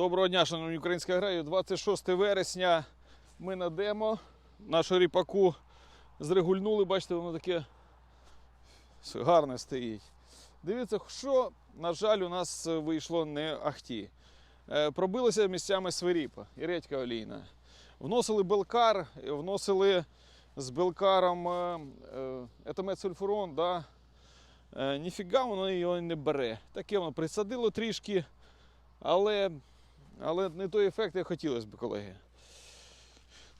Доброго дня, шановні українські аграрії. 26 вересня ми на демо нашу ріпаку зрегульнули. Бачите, воно таке гарне стоїть. Дивіться, що, на жаль, у нас вийшло не ахті. Е, Пробилися місцями свиріпа і редька олійна. Вносили белкар, вносили з белкаром е, е, да, Е, ніфіга воно його не бере. Таке воно присадило трішки, але, але не той ефект, як хотілося б, колеги.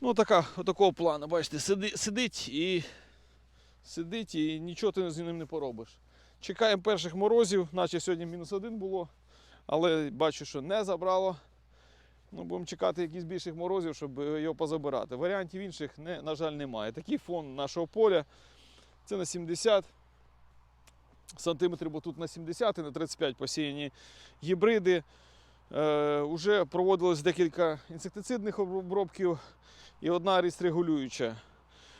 Ну, така, отакого плану, бачите, сиди, сидить і сидить і нічого ти з ним не поробиш. Чекаємо перших морозів, наче сьогодні мінус один було, але бачу, що не забрало. Ну, будемо чекати якісь більших морозів, щоб його позабирати. Варіантів інших, не, на жаль, немає. Такий фон нашого поля. Це на 70 сантиметрів, бо тут на 70 і на 35 посіяні гібриди. Е, уже проводилось декілька інсектицидних обробків і одна регулююча.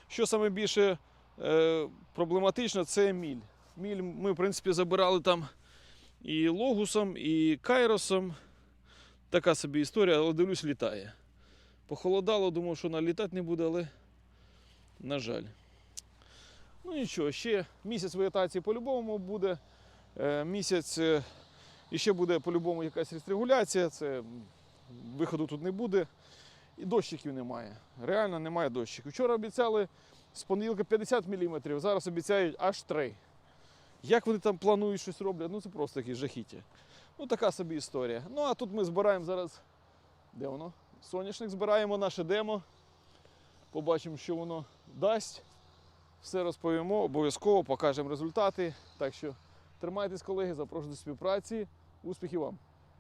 Що саме більше е, проблематично, це міль. Міль ми, в принципі, забирали там і логусом, і кайросом. Така собі історія, але дивлюсь, літає. Похолодало, думав, що вона літати не буде, але на жаль. Ну нічого, ще місяць вегетації по-любому буде. Е, Місяць і ще буде по-любому якась регуляція, це виходу тут не буде. І дощиків немає. Реально немає дощиків. Вчора обіцяли з понеділка 50 мм, зараз обіцяють аж 3. Як вони там планують щось роблять, ну це просто якісь жахіття. Ну така собі історія. Ну а тут ми збираємо зараз. Де воно? Соняшник збираємо наше демо. Побачимо, що воно дасть. Все розповімо, обов'язково покажемо результати. Так що тримайтесь, колеги, запрошую до співпраці. Успіхів вам!